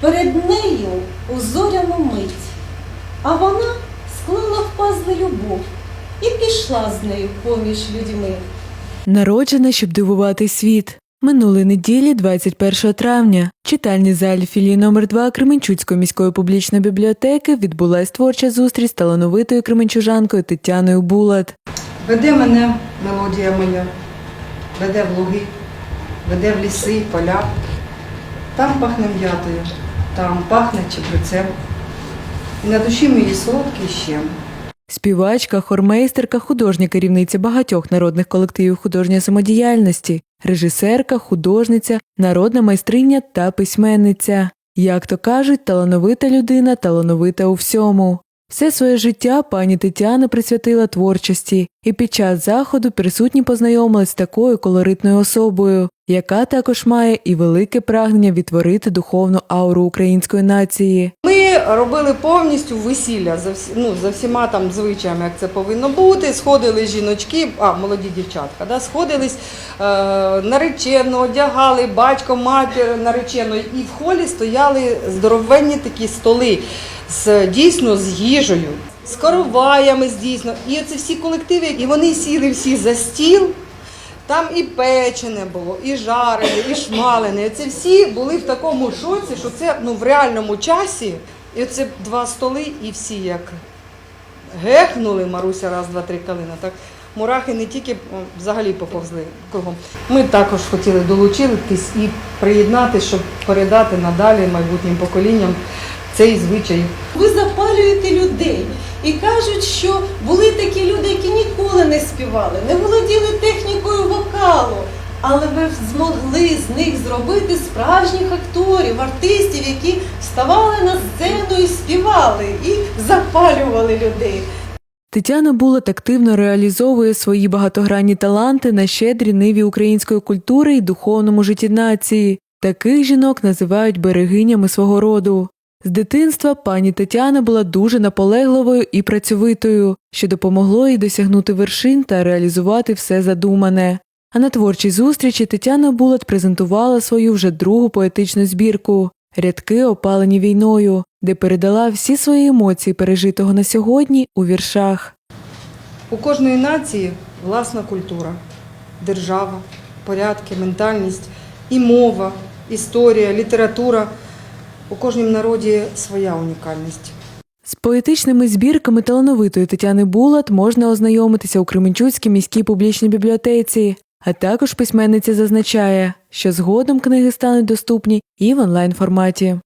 Перед нею у зоряну мить, а вона склала в пазли любов і пішла з нею поміж людьми. Народжена, щоб дивувати світ. Минулої неділі, 21 травня, в читальній залі філії номер 2 Кременчуцької міської публічної бібліотеки відбулась творча зустріч з талановитою кременчужанкою Тетяною Булат. Веде мене мелодія моя, веде в луги, веде в ліси, поля. Там пахне м'ятою, там пахне чебрецем. І на душі моїй солодкий щем. Співачка, хормейстерка, художня керівниця багатьох народних колективів художньої самодіяльності, режисерка, художниця, народна майстриня та письменниця. Як то кажуть, талановита людина, талановита у всьому. Все своє життя пані Тетяна присвятила творчості, і під час заходу присутні познайомились з такою колоритною особою, яка також має і велике прагнення відтворити духовну ауру української нації. Ми робили повністю весілля за всі, ну, за всіма там звичаями, як це повинно бути. Сходили жіночки, а молоді дівчатка, да, сходились е, наречено, одягали батько, матір нареченої. І в холі стояли здоровенні такі столи з дійсно з їжею, з короваями, дійсно. І оце всі колективи, і вони сіли всі за стіл. Там і печене було, і жарене, і шмалене. Це всі були в такому шоці, що це ну, в реальному часі. І це два столи, і всі як гехнули Маруся раз, два, три калина. Так мурахи не тільки взагалі поповзли кругом. Ми також хотіли долучитись і приєднати, щоб передати надалі майбутнім поколінням цей звичай. Ви запалюєте людей і кажуть, що були такі люди, які ніколи не співали, не володіли технікою вокалу. Але ви змогли з них зробити справжніх акторів, артистів, які вставали на сцену і співали, і запалювали людей. Тетяна Булат активно реалізовує свої багатогранні таланти на щедрій ниві української культури і духовному житті нації. Таких жінок називають берегинями свого роду. З дитинства пані Тетяна була дуже наполегливою і працьовитою, що допомогло їй досягнути вершин та реалізувати все задумане. А на творчій зустрічі Тетяна Булат презентувала свою вже другу поетичну збірку Рядки опалені війною, де передала всі свої емоції пережитого на сьогодні у віршах. У кожної нації власна культура, держава, порядки, ментальність, і мова, історія, література. У кожному народі своя унікальність. З поетичними збірками талановитої Тетяни Булат можна ознайомитися у Кременчуцькій міській публічній бібліотеці. А також письменниця зазначає, що згодом книги стануть доступні і в онлайн форматі.